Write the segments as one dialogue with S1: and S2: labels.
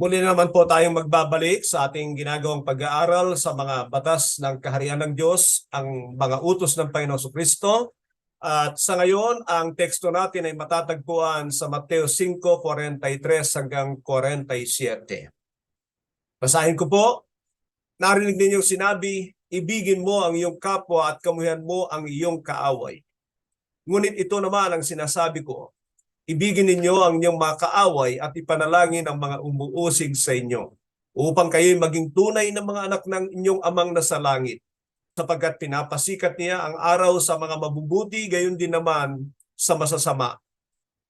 S1: Muli na naman po tayong magbabalik sa ating ginagawang pag-aaral sa mga batas ng kaharian ng Diyos, ang mga utos ng Panginoon Kristo. At sa ngayon, ang teksto natin ay matatagpuan sa Mateo 5:43 hanggang 47. Basahin ko po. Narinig ninyong sinabi, ibigin mo ang iyong kapwa at kamuhian mo ang iyong kaaway. Ngunit ito naman ang sinasabi ko, ibigin ninyo ang inyong mga kaaway at ipanalangin ang mga umuusig sa inyo upang kayo'y maging tunay na mga anak ng inyong amang nasa langit sapagkat pinapasikat niya ang araw sa mga mabubuti gayon din naman sa masasama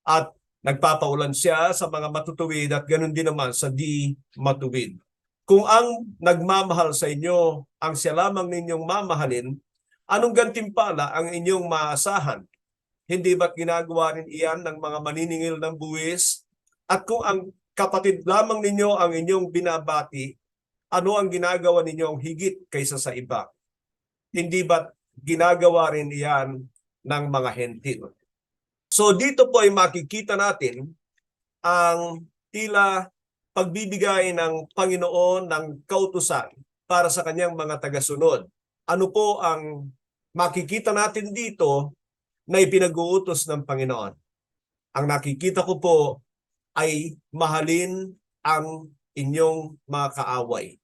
S1: at nagpapaulan siya sa mga matutuwid at gayon din naman sa di matuwid. Kung ang nagmamahal sa inyo ang siya lamang ninyong mamahalin, anong gantimpala ang inyong maasahan? Hindi ba't ginagawa rin iyan ng mga maniningil ng buwis? At kung ang kapatid lamang ninyo ang inyong binabati, ano ang ginagawa ninyong higit kaysa sa iba? Hindi ba't ginagawa rin iyan ng mga hentil? So dito po ay makikita natin ang tila pagbibigay ng Panginoon ng kautusan para sa kanyang mga tagasunod. Ano po ang makikita natin dito na ipinag-uutos ng Panginoon? Ang nakikita ko po ay mahalin ang inyong mga kaaway.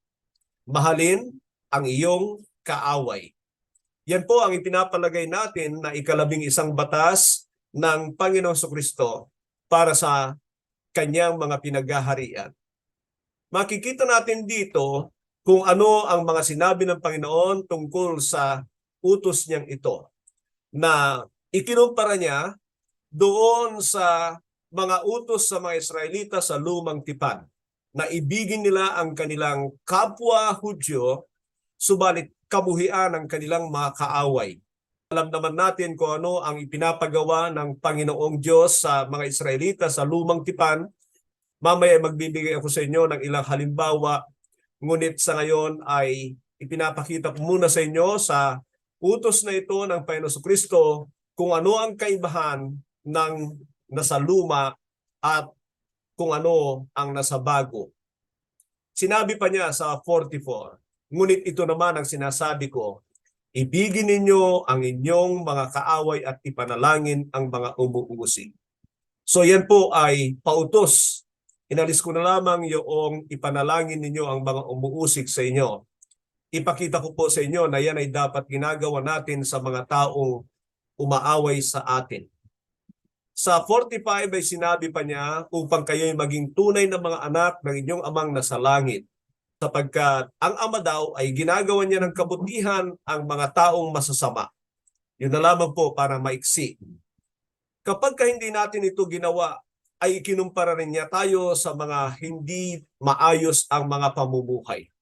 S1: Mahalin ang iyong kaaway. Yan po ang ipinapalagay natin na ikalabing isang batas ng Panginoong Kristo para sa kanyang mga pinaghaharian. Makikita natin dito kung ano ang mga sinabi ng Panginoon tungkol sa utos niyang ito na ikinumpara niya doon sa mga utos sa mga Israelita sa lumang tipan na ibigin nila ang kanilang kapwa Hudyo subalit kabuhian ang kanilang mga kaaway. Alam naman natin kung ano ang ipinapagawa ng Panginoong Diyos sa mga Israelita sa lumang tipan. Mamaya magbibigay ako sa inyo ng ilang halimbawa. Ngunit sa ngayon ay ipinapakita ko muna sa inyo sa utos na ito ng Panginoon Kristo kung ano ang kaibahan ng nasa luma at kung ano ang nasa bago. Sinabi pa niya sa 44, Ngunit ito naman ang sinasabi ko, ibigin ninyo ang inyong mga kaaway at ipanalangin ang mga umuusig. So yan po ay pautos. Inalis ko na lamang yung ipanalangin ninyo ang mga umuusig sa inyo. Ipakita ko po sa inyo na yan ay dapat ginagawa natin sa mga taong umaaway sa atin. Sa 45 ay sinabi pa niya upang kayo'y maging tunay na mga anak ng inyong amang nasa langit sapagkat ang ama daw ay ginagawa niya ng kabutihan ang mga taong masasama. Yun na lamang po para maiksi. Kapag ka hindi natin ito ginawa, ay ikinumpara rin niya tayo sa mga hindi maayos ang mga pamumuhay.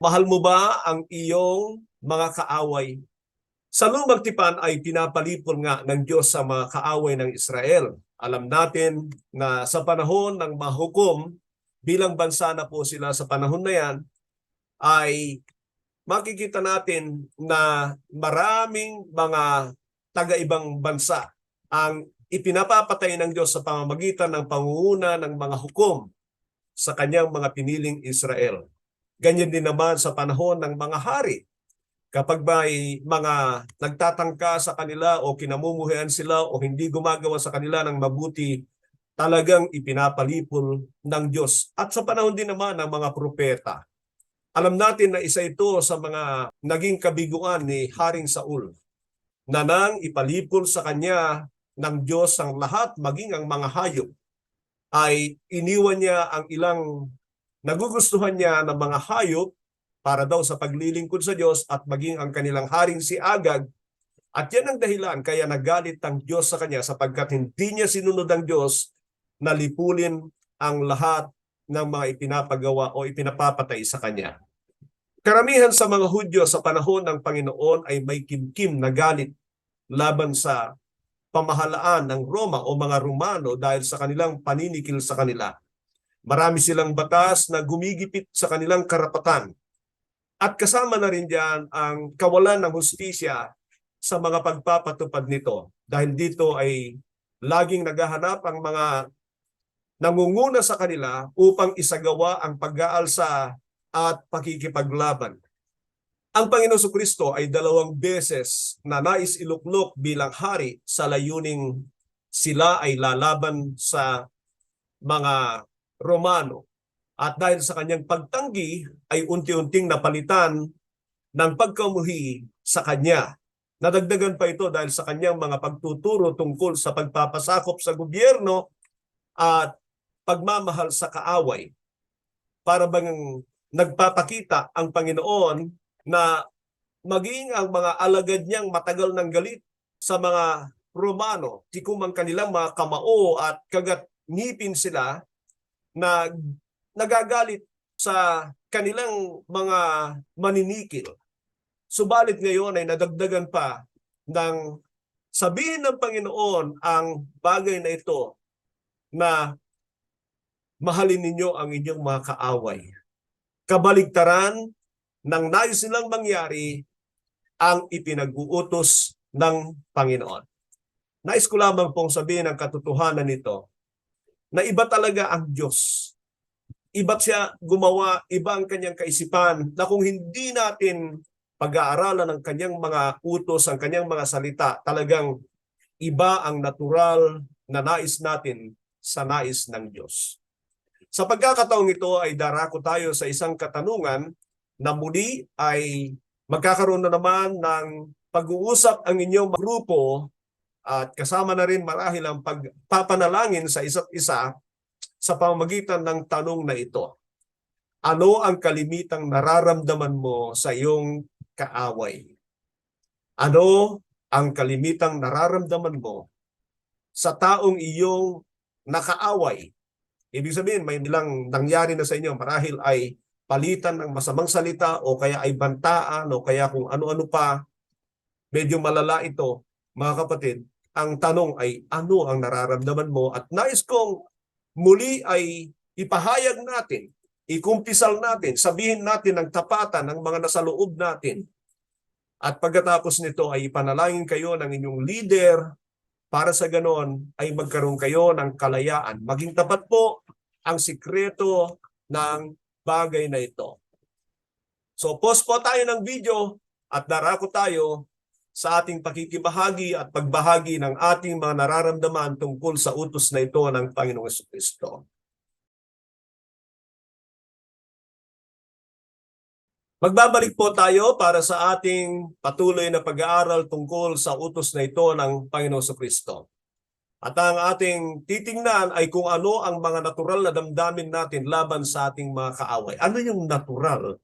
S1: Mahal mo ba ang iyong mga kaaway? Sa lumang tipan ay pinapalipol nga ng Diyos sa mga kaaway ng Israel. Alam natin na sa panahon ng mahukom, bilang bansa na po sila sa panahon na yan, ay makikita natin na maraming mga taga-ibang bansa ang ipinapapatay ng Diyos sa pamamagitan ng pangunguna ng mga hukom sa kanyang mga piniling Israel. Ganyan din naman sa panahon ng mga hari. Kapag may mga nagtatangka sa kanila o kinamumuhian sila o hindi gumagawa sa kanila ng mabuti, talagang ipinapalipol ng Diyos. At sa panahon din naman ng mga propeta. Alam natin na isa ito sa mga naging kabiguan ni Haring Saul na nang ipalipol sa kanya ng Diyos ang lahat, maging ang mga hayop, ay iniwan niya ang ilang nagugustuhan niya ng mga hayop para daw sa paglilingkod sa Diyos at maging ang kanilang haring si Agag. At yan ang dahilan kaya nagalit ang Diyos sa kanya sapagkat hindi niya sinunod ang Diyos na lipulin ang lahat ng mga ipinapagawa o ipinapapatay sa kanya. Karamihan sa mga Hudyo sa panahon ng Panginoon ay may kimkim na galit laban sa pamahalaan ng Roma o mga Romano dahil sa kanilang paninikil sa kanila. Marami silang batas na gumigipit sa kanilang karapatan. At kasama na rin diyan ang kawalan ng hustisya sa mga pagpapatupad nito. Dahil dito ay laging naghahanap ang mga nangunguna sa kanila upang isagawa ang pag-aalsa at pakikipaglaban. Ang Panginoon Kristo ay dalawang beses na nais iluklok bilang hari sa layuning sila ay lalaban sa mga Romano. At dahil sa kanyang pagtanggi ay unti-unting napalitan ng pagkamuhi sa kanya. Nadagdagan pa ito dahil sa kanyang mga pagtuturo tungkol sa pagpapasakop sa gobyerno at pagmamahal sa kaaway. Para bang nagpapakita ang Panginoon na maging ang mga alagad niyang matagal ng galit sa mga Romano, tikum ang kanilang mga kamao at kagat ngipin sila na nagagalit sa kanilang mga maninikil. Subalit ngayon ay nadagdagan pa ng sabihin ng Panginoon ang bagay na ito na mahalin ninyo ang inyong mga kaaway. Kabaligtaran ng nais nilang mangyari ang ipinag-uutos ng Panginoon. Nais ko lamang pong sabihin ang katotohanan nito na iba talaga ang Diyos. Iba't siya gumawa, iba ang kanyang kaisipan na kung hindi natin pag-aaralan ng kanyang mga utos, ang kanyang mga salita, talagang iba ang natural na nais natin sa nais ng Diyos. Sa pagkakataong ito ay darako tayo sa isang katanungan na muli ay magkakaroon na naman ng pag-uusap ang inyong grupo at kasama na rin marahil ang pagpapanalangin sa isa't isa sa pamamagitan ng tanong na ito. Ano ang kalimitang nararamdaman mo sa iyong kaaway? Ano ang kalimitang nararamdaman mo sa taong iyong nakaaway? Ibig sabihin, may nilang nangyari na sa inyo marahil ay palitan ng masamang salita o kaya ay bantaan o kaya kung ano-ano pa. Medyo malala ito, mga kapatid. Ang tanong ay ano ang nararamdaman mo at nais kong muli ay ipahayag natin, ikumpisal natin, sabihin natin ang tapatan ng mga nasa loob natin. At pagkatapos nito ay ipanalangin kayo ng inyong leader para sa ganon ay magkaroon kayo ng kalayaan. Maging tapat po ang sikreto ng bagay na ito. So post po tayo ng video at darako tayo sa ating pakikibahagi at pagbahagi ng ating mga nararamdaman tungkol sa utos na ito ng Panginoong Kristo. Magbabalik po tayo para sa ating patuloy na pag-aaral tungkol sa utos na ito ng Panginoong Kristo. At ang ating titingnan ay kung ano ang mga natural na damdamin natin laban sa ating mga kaaway. Ano yung natural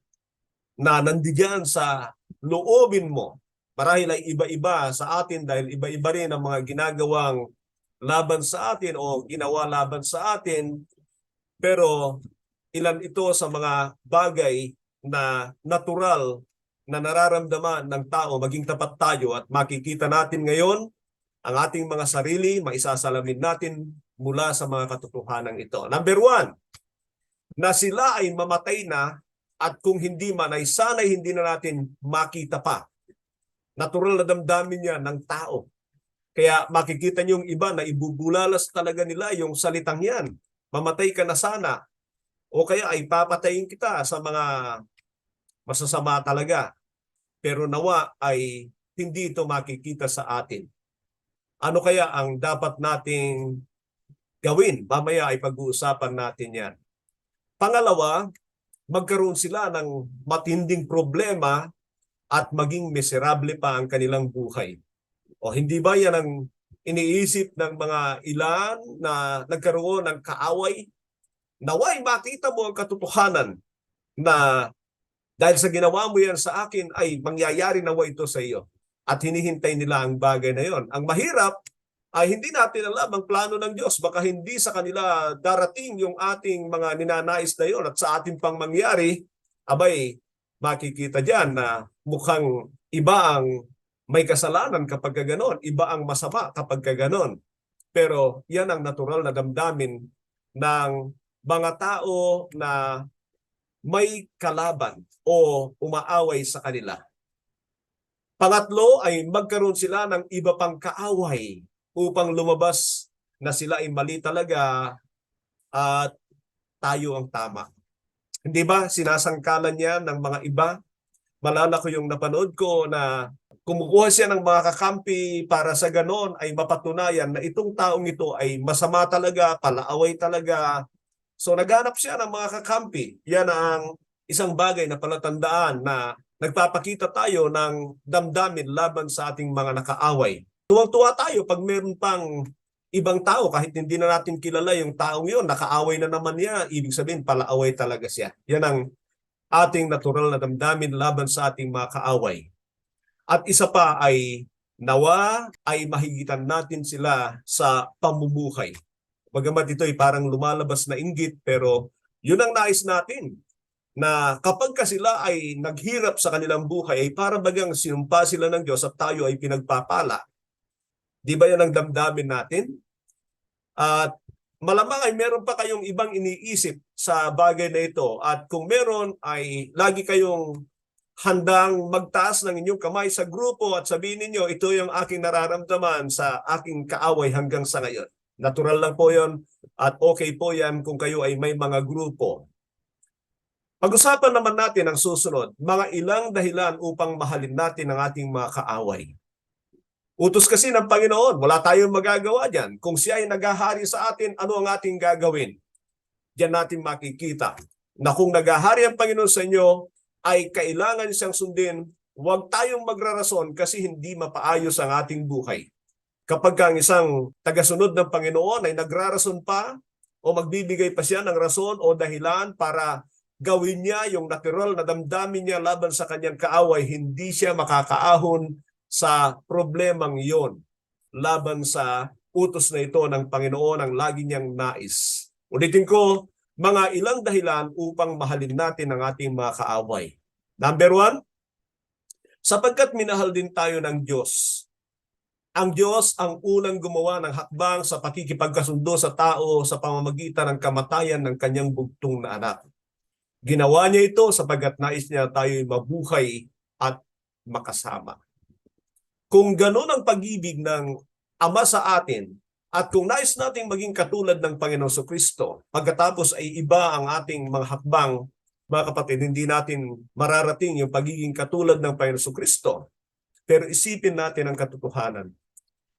S1: na nandiyan sa loobin mo? Marahil ay iba-iba sa atin dahil iba-iba rin ang mga ginagawang laban sa atin o ginawa laban sa atin. Pero ilan ito sa mga bagay na natural na nararamdaman ng tao, maging tapat tayo at makikita natin ngayon ang ating mga sarili, maisasalamin natin mula sa mga katotohanan ito. Number one, na sila ay mamatay na at kung hindi man ay sana'y hindi na natin makita pa. Natural na damdamin niya ng tao. Kaya makikita niyo yung iba na ibubulalas talaga nila yung salitang yan. Mamatay ka na sana. O kaya ay papatayin kita sa mga masasama talaga. Pero nawa ay hindi ito makikita sa atin ano kaya ang dapat nating gawin? Mamaya ay pag-uusapan natin yan. Pangalawa, magkaroon sila ng matinding problema at maging miserable pa ang kanilang buhay. O hindi ba yan ang iniisip ng mga ilan na nagkaroon ng kaaway? Naway makita mo ang katotohanan na dahil sa ginawa mo yan sa akin ay mangyayari nawa ito sa iyo at hinihintay nila ang bagay na yon. Ang mahirap ay hindi natin alam ang plano ng Diyos. Baka hindi sa kanila darating yung ating mga ninanais na yon at sa ating pang mangyari, abay, makikita diyan na mukhang iba ang may kasalanan kapag ganoon, iba ang masama kapag ganoon. Pero yan ang natural na damdamin ng mga tao na may kalaban o umaaway sa kanila. Pangatlo ay magkaroon sila ng iba pang kaaway upang lumabas na sila ay mali talaga at tayo ang tama. Hindi ba sinasangkalan niya ng mga iba? Malala ko yung napanood ko na kumukuha siya ng mga kakampi para sa ganon ay mapatunayan na itong taong ito ay masama talaga, palaaway talaga. So naghanap siya ng mga kakampi. Yan ang isang bagay na palatandaan na nagpapakita tayo ng damdamin laban sa ating mga nakaaway. Tuwang-tuwa tayo pag meron pang ibang tao kahit hindi na natin kilala yung taong yon nakaaway na naman niya. Ibig sabihin palaaway talaga siya. Yan ang ating natural na damdamin laban sa ating mga kaaway. At isa pa ay nawa ay mahigitan natin sila sa pamumuhay. Bagamat ito ay parang lumalabas na inggit pero yun ang nais natin na kapag ka sila ay naghirap sa kanilang buhay ay para bagang sinumpa sila ng Diyos at tayo ay pinagpapala. Di ba yan ang damdamin natin? At malamang ay meron pa kayong ibang iniisip sa bagay na ito. At kung meron ay lagi kayong handang magtaas ng inyong kamay sa grupo at sabihin ninyo, ito yung aking nararamdaman sa aking kaaway hanggang sa ngayon. Natural lang po yon at okay po yan kung kayo ay may mga grupo. Pag-usapan naman natin ang susunod, mga ilang dahilan upang mahalin natin ang ating mga kaaway. Utos kasi ng Panginoon, wala tayong magagawa dyan. Kung siya ay naghahari sa atin, ano ang ating gagawin? Diyan natin makikita na kung naghahari ang Panginoon sa inyo, ay kailangan siyang sundin. Huwag tayong magrarason kasi hindi mapaayos ang ating buhay. Kapag ang isang tagasunod ng Panginoon ay nagrarason pa o magbibigay pa siya ng rason o dahilan para gawin niya yung natural na damdamin niya laban sa kanyang kaaway, hindi siya makakaahon sa problemang iyon laban sa utos na ito ng Panginoon ang lagi niyang nais. Ulitin ko, mga ilang dahilan upang mahalin natin ang ating mga kaaway. Number one, sapagkat minahal din tayo ng Diyos. Ang Diyos ang unang gumawa ng hakbang sa pakikipagkasundo sa tao sa pamamagitan ng kamatayan ng kanyang bugtong na anak. Ginawa niya ito sapagkat nais niya tayo mabuhay at makasama. Kung ganun ang pag-ibig ng Ama sa atin, at kung nais nating maging katulad ng Panginoon so Kristo, pagkatapos ay iba ang ating mga hakbang, mga kapatid, hindi natin mararating yung pagiging katulad ng Panginoon so Kristo. Pero isipin natin ang katotohanan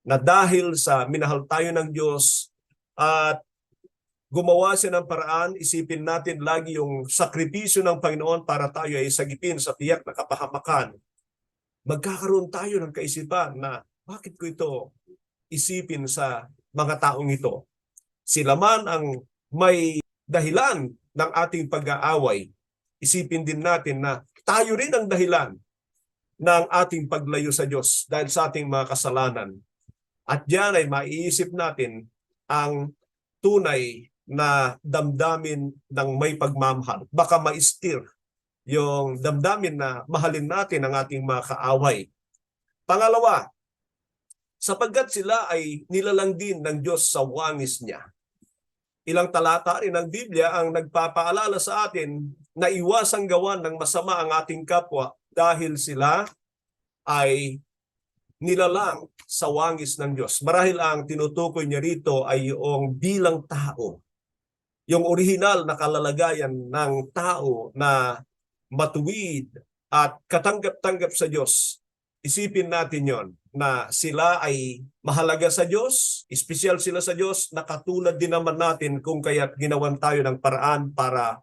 S1: na dahil sa minahal tayo ng Diyos at gumawa siya ng paraan, isipin natin lagi yung sakripisyo ng Panginoon para tayo ay sagipin sa tiyak na kapahamakan magkakaroon tayo ng kaisipan na bakit ko ito isipin sa mga taong ito. Sila man ang may dahilan ng ating pag-aaway. Isipin din natin na tayo rin ang dahilan ng ating paglayo sa Diyos dahil sa ating mga kasalanan. At diyan ay maiisip natin ang tunay na damdamin ng may pagmamahal. Baka maistir yung damdamin na mahalin natin ang ating mga kaaway. Pangalawa, sapagkat sila ay nilalang din ng Diyos sa wangis niya. Ilang talata rin ng Biblia ang nagpapaalala sa atin na iwasang gawan ng masama ang ating kapwa dahil sila ay nilalang sa wangis ng Diyos. Marahil ang tinutukoy niya rito ay yung bilang tao. Yung orihinal na kalalagayan ng tao na matuwid at katanggap-tanggap sa Diyos, isipin natin yon na sila ay mahalaga sa Diyos, espesyal sila sa Diyos, nakatulad din naman natin kung kaya't ginawan tayo ng paraan para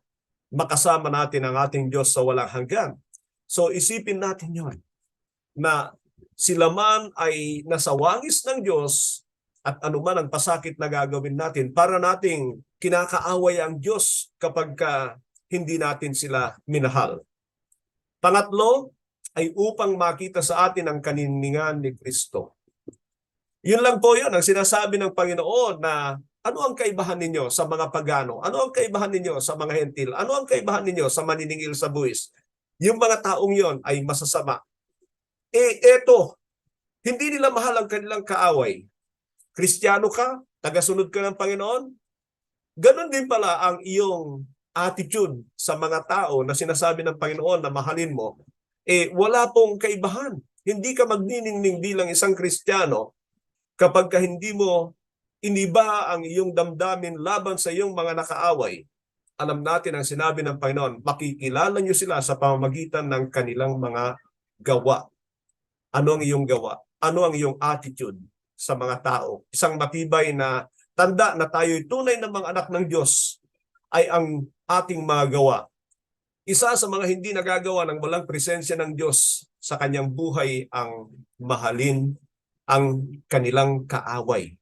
S1: makasama natin ang ating Diyos sa walang hanggan. So isipin natin yon na sila man ay nasa wangis ng Diyos at anuman ang pasakit na gagawin natin para nating kinakaaway ang Diyos kapag ka hindi natin sila minahal. Pangatlo ay upang makita sa atin ang kaniningan ni Kristo. Yun lang po yun ang sinasabi ng Panginoon na ano ang kaibahan ninyo sa mga pagano? Ano ang kaibahan ninyo sa mga hentil? Ano ang kaibahan ninyo sa maniningil sa buwis? Yung mga taong yon ay masasama. Eh, eto, hindi nila mahal ang kanilang kaaway. Kristiyano ka, tagasunod ka ng Panginoon, ganon din pala ang iyong attitude sa mga tao na sinasabi ng Panginoon na mahalin mo, eh wala pong kaibahan. Hindi ka magniningning bilang isang Kristiyano kapag ka hindi mo iniba ang iyong damdamin laban sa iyong mga nakaaway, alam natin ang sinabi ng Panginoon, makikilala niyo sila sa pamamagitan ng kanilang mga gawa. Ano ang iyong gawa? Ano ang iyong attitude sa mga tao? Isang matibay na tanda na tayo'y tunay na mga anak ng Diyos ay ang ating mga gawa. Isa sa mga hindi nagagawa ng walang presensya ng Diyos sa kanyang buhay ang mahalin ang kanilang kaaway.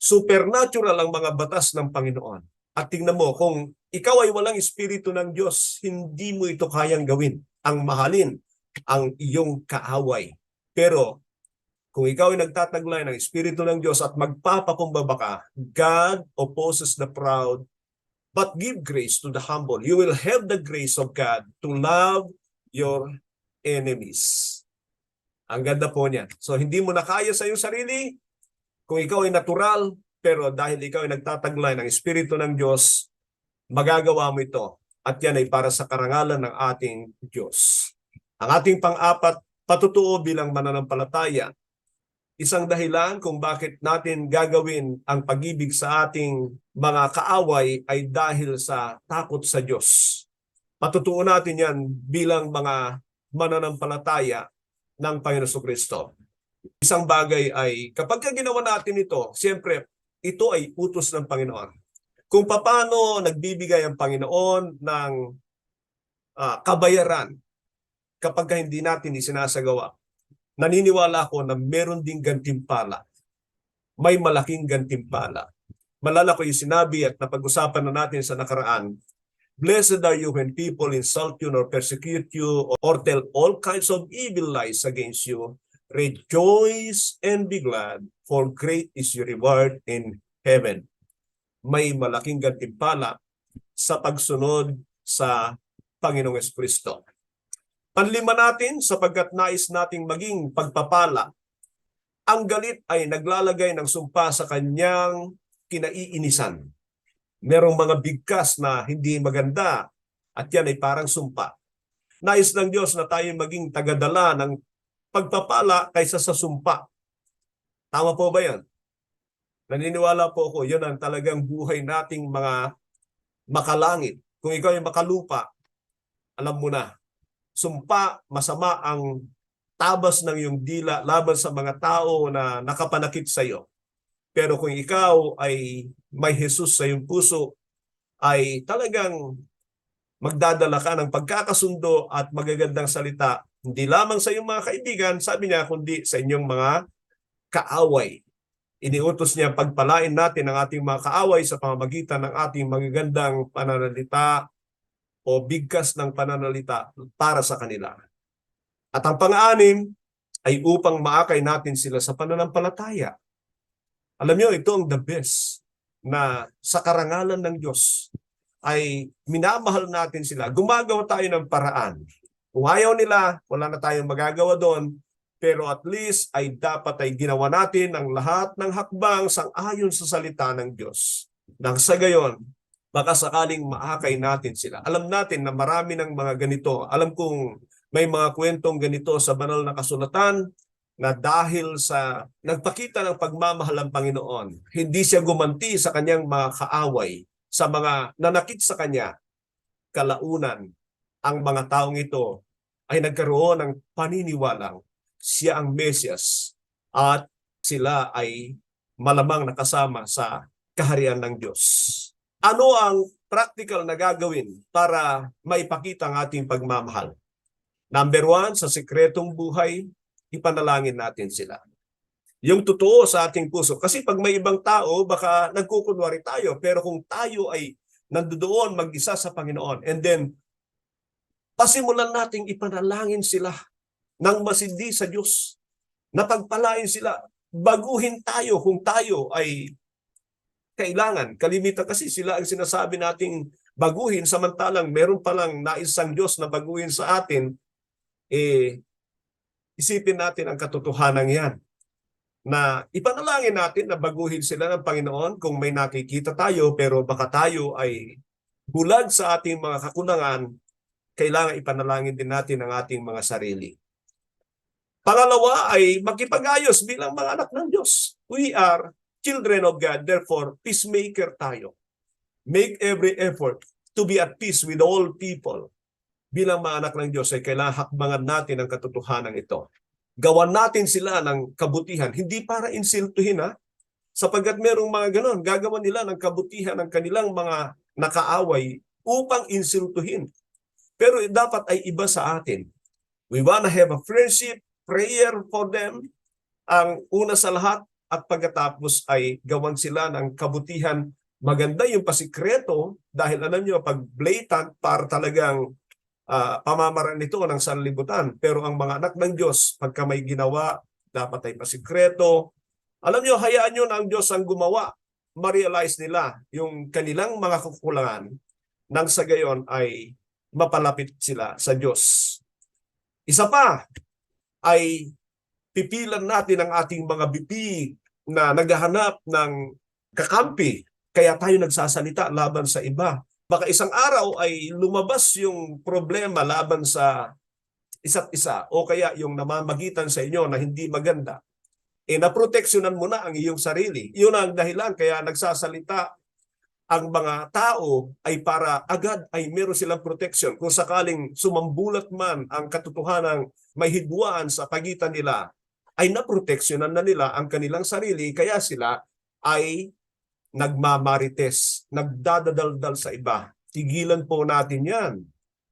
S1: Supernatural ang mga batas ng Panginoon. At tingnan mo, kung ikaw ay walang espiritu ng Diyos, hindi mo ito kayang gawin. Ang mahalin ang iyong kaaway. Pero kung ikaw ay nagtataglay ng espiritu ng Diyos at magpapakumbaba ka, God opposes the proud but give grace to the humble. You will have the grace of God to love your enemies. Ang ganda po niyan. So hindi mo na kaya sa iyong sarili kung ikaw ay natural, pero dahil ikaw ay nagtataglay ng Espiritu ng Diyos, magagawa mo ito. At yan ay para sa karangalan ng ating Diyos. Ang ating pang-apat, patutuo bilang mananampalataya. Isang dahilan kung bakit natin gagawin ang pag-ibig sa ating mga kaaway ay dahil sa takot sa Diyos. Patutuo natin yan bilang mga mananampalataya ng Panginoon Kristo. Isang bagay ay kapag ka ginawa natin ito, siyempre ito ay utos ng Panginoon. Kung paano nagbibigay ang Panginoon ng ah, kabayaran kapag ka hindi natin isinasagawa, naniniwala ako na meron ding gantimpala. May malaking gantimpala. Malala ko yung sinabi at napag-usapan na natin sa nakaraan. Blessed are you when people insult you or persecute you or tell all kinds of evil lies against you. Rejoice and be glad, for great is your reward in heaven. May malaking gantimpala sa pagsunod sa Panginoong Kristo. Panlima natin sapagkat nais nating maging pagpapala. Ang galit ay naglalagay ng sumpa sa kanyang kinaiinisan. Merong mga bigkas na hindi maganda at yan ay parang sumpa. Nais ng Diyos na tayo maging tagadala ng pagpapala kaysa sa sumpa. Tama po ba yan? Naniniwala po ako, yun ang talagang buhay nating mga makalangit. Kung ikaw ay makalupa, alam mo na, sumpa, masama ang tabas ng iyong dila laban sa mga tao na nakapanakit sa iyo. Pero kung ikaw ay may Jesus sa iyong puso, ay talagang magdadala ka ng pagkakasundo at magagandang salita, hindi lamang sa iyong mga kaibigan, sabi niya, kundi sa inyong mga kaaway. Iniutos niya pagpalain natin ang ating mga kaaway sa pamamagitan ng ating magagandang pananalita o bigkas ng pananalita para sa kanila. At ang pang-anim ay upang maakay natin sila sa pananampalataya. Alam niyo, ito ang the best na sa karangalan ng Diyos ay minamahal natin sila. Gumagawa tayo ng paraan. Kung ayaw nila, wala na tayong magagawa doon. Pero at least ay dapat ay ginawa natin ang lahat ng hakbang sang ayon sa salita ng Diyos. Nang sa gayon, baka sakaling maakay natin sila. Alam natin na marami ng mga ganito. Alam kong may mga kwentong ganito sa banal na kasulatan na dahil sa nagpakita ng pagmamahal ng Panginoon, hindi siya gumanti sa kanyang mga kaaway, sa mga nanakit sa kanya, kalaunan, ang mga taong ito ay nagkaroon ng paniniwalang siya ang Mesyas at sila ay malamang nakasama sa kaharian ng Diyos. Ano ang practical na gagawin para maipakita ang ating pagmamahal? Number one, sa sikretong buhay, ipanalangin natin sila. Yung totoo sa ating puso. Kasi pag may ibang tao, baka nagkukunwari tayo. Pero kung tayo ay nandoon mag-isa sa Panginoon, and then pasimulan nating ipanalangin sila ng masindi sa Diyos. Napagpalain sila. Baguhin tayo kung tayo ay kailangan. Kalimitan kasi sila ang sinasabi nating baguhin samantalang meron palang naisang Diyos na baguhin sa atin, eh, isipin natin ang katotohanan yan na ipanalangin natin na baguhin sila ng Panginoon kung may nakikita tayo pero baka tayo ay bulag sa ating mga kakulangan, kailangan ipanalangin din natin ang ating mga sarili. Pangalawa ay makipag-ayos bilang mga anak ng Diyos. We are children of God, therefore, peacemaker tayo. Make every effort to be at peace with all people. Bilang mga anak ng Diyos ay kailangan hakbangan natin ang katotohanan ito. Gawan natin sila ng kabutihan, hindi para insultuhin ha, sapagkat merong mga ganon, gagawan nila ng kabutihan ng kanilang mga nakaaway upang insultuhin. Pero dapat ay iba sa atin. We wanna have a friendship, prayer for them, ang una sa lahat at pagkatapos ay gawan sila ng kabutihan. Maganda yung pasikreto dahil alam nyo, pag blatant, para talagang ah, pamamaraan nito ng sanlibutan. Pero ang mga anak ng Diyos, pagka may ginawa, dapat ay pasikreto. Alam nyo, hayaan nyo na ang Diyos ang gumawa. Ma-realize nila yung kanilang mga kakulangan nang sa gayon ay mapalapit sila sa Diyos. Isa pa ay pipilan natin ang ating mga bibig na naghahanap ng kakampi kaya tayo nagsasalita laban sa iba. Baka isang araw ay lumabas yung problema laban sa isa't isa o kaya yung namamagitan sa inyo na hindi maganda. Eh naproteksyonan mo na ang iyong sarili. Yun ang dahilan kaya nagsasalita ang mga tao ay para agad ay meron silang protection. Kung sakaling sumambulat man ang katotohanan may hidwaan sa pagitan nila, ay naproteksyonan na nila ang kanilang sarili kaya sila ay nagmamarites, nagdadadaldal sa iba. Tigilan po natin yan.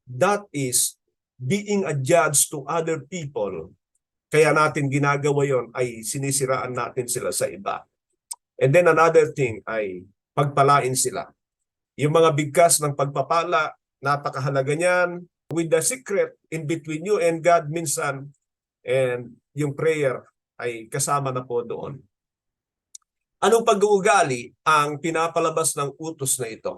S1: That is being a judge to other people. Kaya natin ginagawa yon ay sinisiraan natin sila sa iba. And then another thing ay pagpalain sila. Yung mga bigkas ng pagpapala, napakahalaga niyan. With the secret in between you and God minsan and yung prayer ay kasama na po doon. Anong pag-uugali ang pinapalabas ng utos na ito?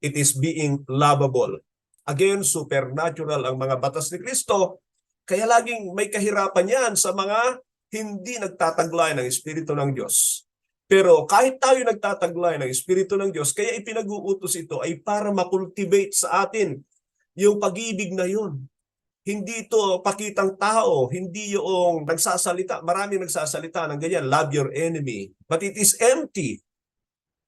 S1: It is being lovable. Again, supernatural ang mga batas ni Kristo. Kaya laging may kahirapan yan sa mga hindi nagtataglay ng Espiritu ng Diyos. Pero kahit tayo nagtataglay ng Espiritu ng Diyos, kaya ipinag-uutos ito ay para makultivate sa atin yung pag-ibig na yun. Hindi ito pakitang tao, hindi yung nagsasalita, maraming nagsasalita ng ganyan, love your enemy. But it is empty.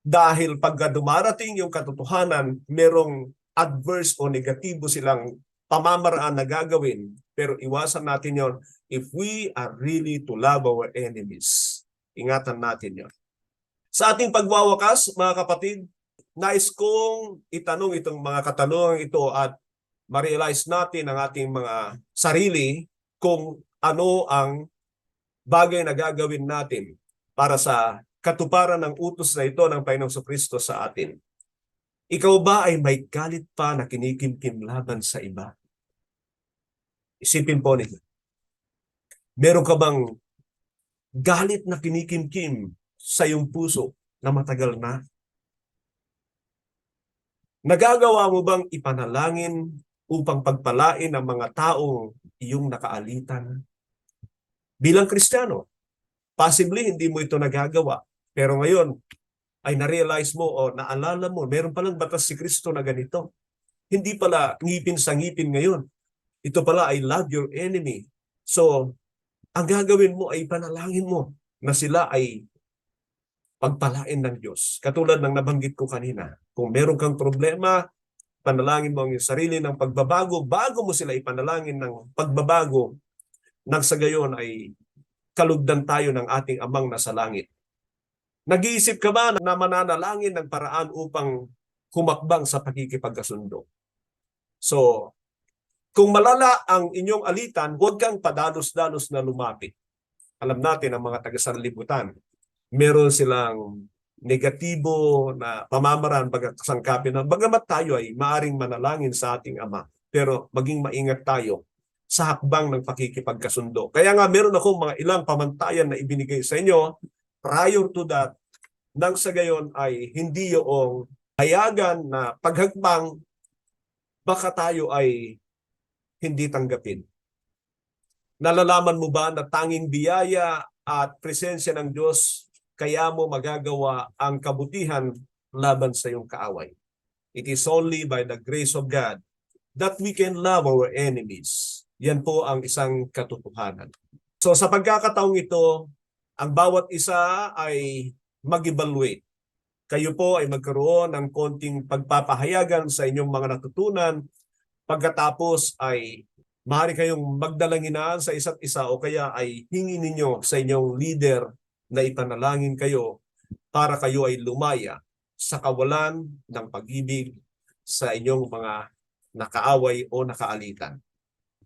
S1: Dahil pagka dumarating yung katotohanan, merong adverse o negatibo silang pamamaraan na gagawin. Pero iwasan natin yon if we are really to love our enemies. Ingatan natin yon. Sa ating pagwawakas, mga kapatid, nais kong itanong itong mga katanungan ito at ma-realize natin ang ating mga sarili kung ano ang bagay na gagawin natin para sa katuparan ng utos na ito ng Panginoong Kristo sa atin. Ikaw ba ay may galit pa na kinikimkim laban sa iba? Isipin po nito. Meron ka bang galit na kinikimkim sa iyong puso na matagal na? Nagagawa mo bang ipanalangin upang pagpalain ang mga taong iyong nakaalitan? Bilang Kristiyano, possibly hindi mo ito nagagawa. Pero ngayon, ay na-realize mo o naalala mo, meron palang batas si Kristo na ganito. Hindi pala ngipin sa ngipin ngayon. Ito pala ay love your enemy. So, ang gagawin mo ay panalangin mo na sila ay pagpalain ng Diyos. Katulad ng nabanggit ko kanina, kung meron kang problema, panalangin mo ang iyong sarili ng pagbabago, bago mo sila ipanalangin ng pagbabago, nang sa gayon ay kalugdan tayo ng ating amang nasa langit. Nag-iisip ka ba na mananalangin ng paraan upang humakbang sa pakikipagkasundo? So, kung malala ang inyong alitan, huwag kang padalos-dalos na lumapit. Alam natin ang mga taga-sanlibutan, meron silang negatibo na pamamaraan pagkasangkapin ng bagamat tayo ay maaring manalangin sa ating Ama. Pero maging maingat tayo sa hakbang ng pakikipagkasundo. Kaya nga meron akong mga ilang pamantayan na ibinigay sa inyo prior to that nang sa gayon ay hindi yung hayagan na paghakbang baka tayo ay hindi tanggapin. Nalalaman mo ba na tanging biyaya at presensya ng Diyos kaya mo magagawa ang kabutihan laban sa iyong kaaway. It is only by the grace of God that we can love our enemies. Yan po ang isang katotohanan. So sa pagkakataong ito, ang bawat isa ay mag-evaluate. Kayo po ay magkaroon ng konting pagpapahayagan sa inyong mga natutunan. Pagkatapos ay maaari kayong magdalanginan sa isa't isa o kaya ay hingi ninyo sa inyong leader na ipanalangin kayo para kayo ay lumaya sa kawalan ng pag-ibig sa inyong mga nakaaway o nakaalitan.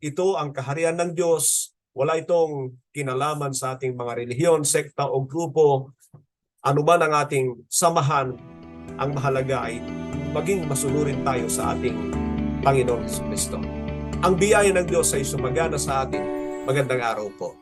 S1: Ito ang kaharian ng Diyos. Wala itong kinalaman sa ating mga relihiyon, sekta o grupo. Ano man ang ating samahan, ang mahalaga ay maging masunurin tayo sa ating Panginoon Kristo. Ang biyaya ng Diyos ay sumagana sa atin. Magandang araw po.